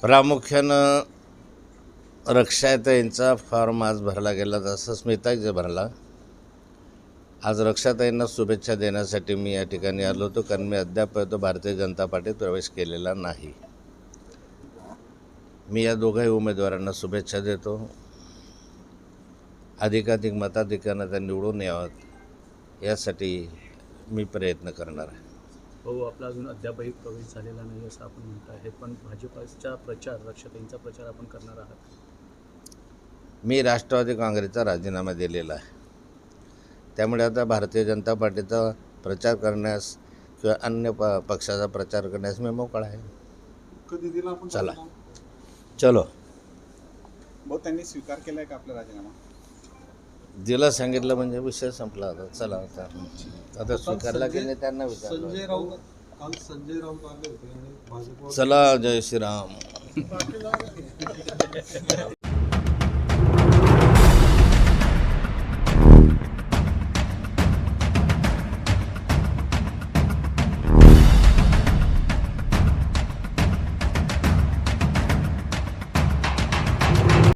प्रामुख्यानं रक्षाताईंचा फॉर्म आज भरला गेला जसं स्मिताचा भरला आज रक्षाताईंना शुभेच्छा देण्यासाठी मी या ठिकाणी आलो होतो कारण मी अद्याप तो भारतीय जनता पार्टीत प्रवेश केलेला नाही. मी या दोघाही उमेदवारांना शुभेच्छा देतो. अधिकाधिक मताधिकांना त्या निवडून यावं यासाठी मी प्रयत्न करणार आहे. भाऊ आपला अजून अद्यापही प्रवेश झालेला नाही असं आपण म्हणत आहे पण भाजपचा प्रचार रक्षाताईंचा प्रचार आपण करणार आहात. मी राष्ट्रवादी काँग्रेसचा राजीनामा दिलेला आहे. त्यामुळे आता भारतीय जनता पार्टीचा प्रचार करण्यास किंवा अन्य प पक्षाचा प्रचार करण्यास मी मोकळा आहे. कधी दिला आपण चला. चलो. भाऊ त्यांनी स्वीकार केलाय का आपला राजीनामा? दिलं सांगितलं म्हणजे विषय संपला आता. चला आता. आता स्वीकारला की नाही त्यांना विचारलं. संजय राऊत काल संजय राऊत आले होते आणि भाजपवर चला जय श्रीराम.